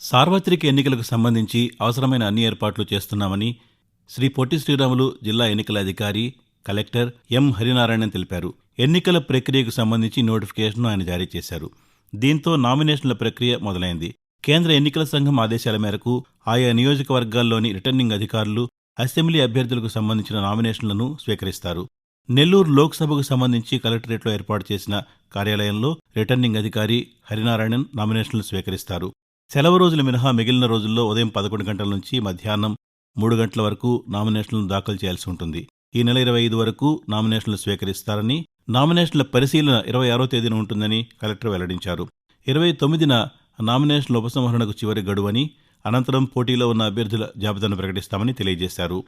సార్వత్రిక ఎన్నికలకు సంబంధించి అవసరమైన అన్ని ఏర్పాట్లు చేస్తున్నామని శ్రీ పొట్టి శ్రీరాములు జిల్లా ఎన్నికల అధికారి కలెక్టర్ ఎం హరినారాయణన్ తెలిపారు. ఎన్నికల ప్రక్రియకు సంబంధించి నోటిఫికేషన్ను ఆయన జారీ చేశారు. దీంతో నామినేషన్ల ప్రక్రియ మొదలైంది. కేంద్ర ఎన్నికల సంఘం ఆదేశాల మేరకు ఆయా నియోజకవర్గాల్లోని రిటర్నింగ్ అధికారులు అసెంబ్లీ అభ్యర్థులకు సంబంధించిన నామినేషన్లను స్వీకరిస్తారు. నెల్లూరు లోక్సభకు సంబంధించి కలెక్టరేట్లో ఏర్పాటు చేసిన కార్యాలయంలో రిటర్నింగ్ అధికారి హరినారాయణన్ నామినేషన్లు స్వీకరిస్తారు. సెలవు రోజులు మినహా మిగిలిన రోజుల్లో ఉదయం పదకొండు గంటల నుంచి మధ్యాహ్నం మూడు గంటల వరకు నామినేషన్లను దాఖలు చేయాల్సి ఉంటుంది. ఈ నెల ఇరవై ఐదు వరకు నామినేషన్లు స్వీకరిస్తారని నామినేషన్ల పరిశీలన ఇరవై ఆరో తేదీన ఉంటుందని కలెక్టర్ వెల్లడించారు. ఇరవై తొమ్మిదిన నామినేషన్ల ఉపసంహరణకు చివరి గడువని అనంతరం పోటీలో ఉన్న అభ్యర్థుల జాబితాను ప్రకటిస్తామని తెలియజేశారు.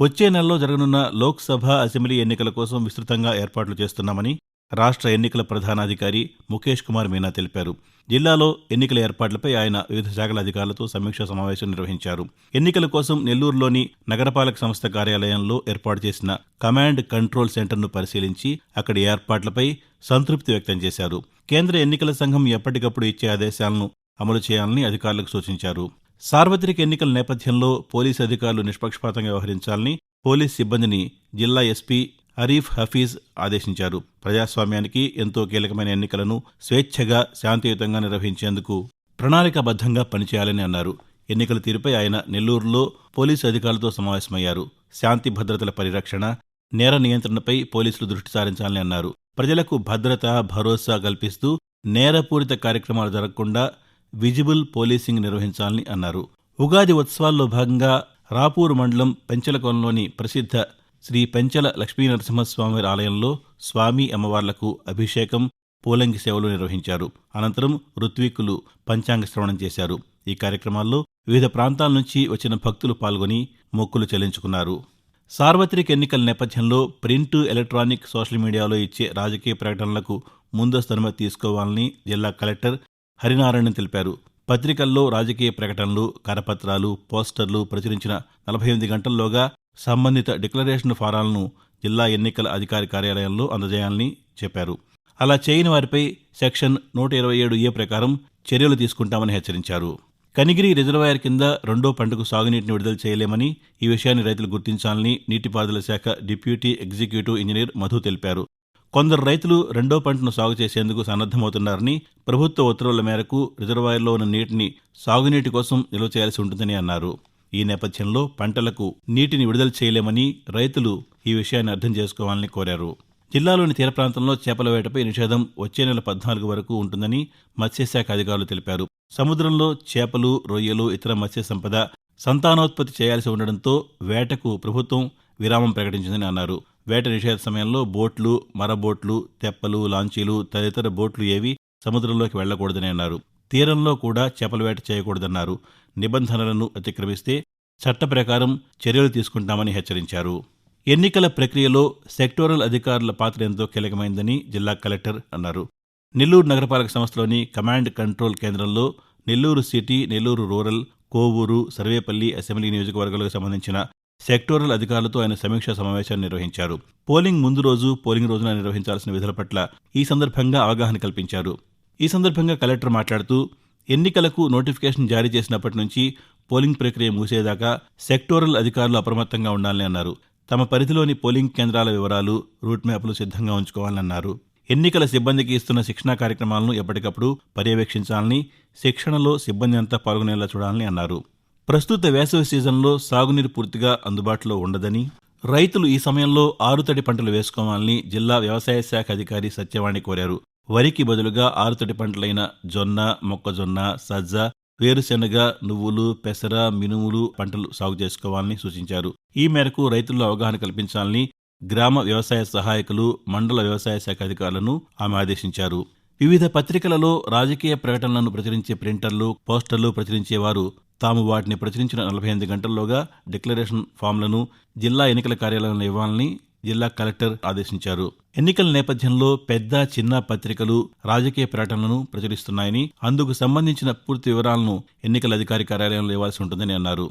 వచ్చే నెలలో జరగనున్న లోక్సభ అసెంబ్లీ ఎన్నికల కోసం విస్తృతంగా ఏర్పాట్లు చేస్తున్నామని రాష్ట్ర ఎన్నికల ప్రధానాధికారి ముఖేష్ కుమార్ మీనా తెలిపారు. జిల్లాలో ఎన్నికల ఏర్పాట్లపై ఆయన వివిధ శాఖల అధికారులతో సమీక్షా సమావేశం నిర్వహించారు. ఎన్నికల కోసం నెల్లూరులోని నగరపాలక సంస్థ కార్యాలయంలో ఏర్పాటు చేసిన కమాండ్ కంట్రోల్ సెంటర్ను పరిశీలించి అక్కడి ఏర్పాట్లపై సంతృప్తి వ్యక్తం చేశారు. కేంద్ర ఎన్నికల సంఘం ఎప్పటికప్పుడు ఇచ్చే ఆదేశాలను అమలు చేయాలని అధికారులకు సూచించారు. సార్వత్రిక ఎన్నికల నేపథ్యంలో పోలీసు అధికారులు నిష్పక్షపాతంగా వ్యవహరించాలని పోలీస్ సిబ్బందిని జిల్లా ఎస్పీ అరీఫ్ హఫీజ్ ఆదేశించారు. ప్రజాస్వామ్యానికి ఎంతో కీలకమైన ఎన్నికలను స్వేచ్ఛగా శాంతియుతంగా నిర్వహించేందుకు ప్రణాళికాబద్దంగా పనిచేయాలని అన్నారు. ఎన్నికల తీరుపై ఆయన నెల్లూరులో పోలీసు అధికారులతో సమావేశమయ్యారు. శాంతి భద్రతల పరిరక్షణ నేర నియంత్రణపై పోలీసులు దృష్టి సారించాలని అన్నారు. ప్రజలకు భద్రత భరోసా కల్పిస్తూ నేరపూరిత కార్యక్రమాలు జరగకుండా విజిబుల్ పోలీసింగ్ నిర్వహించాలని అన్నారు. ఉగాది ఉత్సవాల్లో భాగంగా రాపూర్ మండలం పెంచలకొలంలోని ప్రసిద్ధ శ్రీ పెంచల లక్ష్మీ నరసింహస్వామి ఆలయంలో స్వామి అమ్మవార్లకు అభిషేకం పూలంగి సేవలు నిర్వహించారు. అనంతరం ఋత్విక్కులు పంచాంగ శ్రవణం చేశారు. ఈ కార్యక్రమాల్లో వివిధ ప్రాంతాల నుంచి వచ్చిన భక్తులు పాల్గొని మొక్కులు చెల్లించుకున్నారు. సార్వత్రిక ఎన్నికల నేపథ్యంలో ప్రింట్ ఎలక్ట్రానిక్ సోషల్ మీడియాలో ఇచ్చే రాజకీయ ప్రకటనలకు ముందస్తు అనుమతి తీసుకోవాలని జిల్లా కలెక్టర్ హరినారాయణ తెలిపారు. పత్రికల్లో రాజకీయ ప్రకటనలు కరపత్రాలు పోస్టర్లు ప్రచురించిన నలభై ఎనిమిది గంటల్లోగా సంబంధిత డిక్లరేషన్ ఫారాలను జిల్లా ఎన్నికల అధికారి కార్యాలయంలో అందజేయాలని చెప్పారు. అలా చేయని వారిపై సెక్షన్ నూట ఇరవై ఏడు ఏ ప్రకారం చర్యలు తీసుకుంటామని హెచ్చరించారు. కనిగిరి రిజర్వాయర్ కింద రెండో పంటకు సాగునీటిని విడుదల చేయలేమని ఈ విషయాన్ని రైతులు గుర్తించాలని నీటిపారుదల శాఖ డిప్యూటీ ఎగ్జిక్యూటివ్ ఇంజనీర్ మధు తెలిపారు. కొందరు రైతులు రెండో పంటను సాగు చేసేందుకు సన్నద్దమవుతున్నారని ప్రభుత్వ ఉత్తర్వుల మేరకు రిజర్వాయర్లో ఉన్న నీటిని సాగునీటి కోసం నిల్వ చేయాల్సి ఉంటుందని అన్నారు. ఈ నేపథ్యంలో పంటలకు నీటిని విడుదల చేయలేమని రైతులు ఈ విషయాన్ని అర్థం చేసుకోవాలని కోరారు. జిల్లాలోని తీర ప్రాంతంలో చేపల వేటపై నిషేధం వచ్చే నెల పద్నాలుగు వరకు ఉంటుందని మత్స్యశాఖ అధికారులు తెలిపారు. సముద్రంలో చేపలు రొయ్యలు ఇతర మత్స్య సంపద సంతానోత్పత్తి చేయాల్సి ఉండడంతో వేటకు ప్రభుత్వం విరామం ప్రకటించిందని అన్నారు. వేట నిషేధ సమయంలో బోట్లు మరబోట్లు తెప్పలు లాంచీలు తదితర బోట్లు ఏవి సముద్రంలోకి వెళ్ళకూడదని అన్నారు. తీరంలో కూడా చేపల వేట చేయకూడదన్నారు. నిబంధనలను అతిక్రమిస్తే చట్ట ప్రకారం చర్యలు తీసుకుంటామని హెచ్చరించారు. ఎన్నికల ప్రక్రియలో సెక్టోరల్ అధికారుల పాత్ర ఎంతో కీలకమైందని జిల్లా కలెక్టర్ అన్నారు. నెల్లూరు నగరపాలక సంస్థలోని కమాండ్ కంట్రోల్ కేంద్రంలో Nellore city Nellore rural Kovur Sarvepalli assembly నియోజకవర్గాలకు సంబంధించిన సెక్టోరల్ అధికారులతో ఆయన సమీక్షా సమావేశాన్ని నిర్వహించారు. పోలింగ్ ముందు రోజు పోలింగ్ రోజున నిర్వహించాల్సిన విధుల పట్ల ఈ సందర్భంగా అవగాహన కల్పించారు. ఈ సందర్భంగా కలెక్టర్ మాట్లాడుతూ ఎన్నికలకు నోటిఫికేషన్ జారీ చేసినప్పటి నుంచి పోలింగ్ ప్రక్రియ ముగిసేదాకా సెక్టోరల్ అధికారులు అప్రమత్తంగా ఉండాలని అన్నారు. తమ పరిధిలోని పోలింగ్ కేంద్రాల వివరాలు రూట్ మ్యాప్లు సిద్ధంగా ఉంచుకోవాలన్నారు. ఎన్నికల సిబ్బందికి ఇస్తున్న శిక్షణా కార్యక్రమాలను ఎప్పటికప్పుడు పర్యవేక్షించాలని శిక్షణలో సిబ్బంది అంతా పాల్గొనేలా చూడాలని అన్నారు. ప్రస్తుత వేసవి సీజన్లో సాగునీరు పూర్తిగా అందుబాటులో ఉండదని రైతులు ఈ సమయంలో ఆరుతడి పంటలు వేసుకోవాలని జిల్లా వ్యవసాయ శాఖ అధికారి సత్యవాణి కోరారు. వరికి బదులుగా ఆరుతడి పంటలైన జొన్న మొక్కజొన్న సజ్జ వేరుశెనగ నువ్వులు పెసర మినుములు పంటలు సాగు చేసుకోవాలని సూచించారు. ఈ మేరకు రైతుల్లో అవగాహన కల్పించాలని గ్రామ వ్యవసాయ సహాయకులు మండల వ్యవసాయ శాఖ అధికారులను ఆమె ఆదేశించారు. వివిధ పత్రికలలో రాజకీయ ప్రకటనలను ప్రచురించే ప్రింటర్లు పోస్టర్లు ప్రచురించేవారు తాము వాటిని ప్రచురించిన నలభై ఎనిమిది గంటల్లోగా డిక్లరేషన్ ఫామ్లను జిల్లా ఎన్నికల కార్యాలయంలో ఇవ్వాలని జిల్లా కలెక్టర్ ఆదేశించారు. ఎన్నికల నేపథ్యంలో పెద్ద చిన్న పత్రికలు రాజకీయ ప్రకటనలను ప్రచురిస్తున్నాయని అందుకు సంబంధించిన పూర్తి వివరాలను ఎన్నికల అధికారి కార్యాలయంలో ఇవ్వాల్సి ఉంటుందని అన్నారు.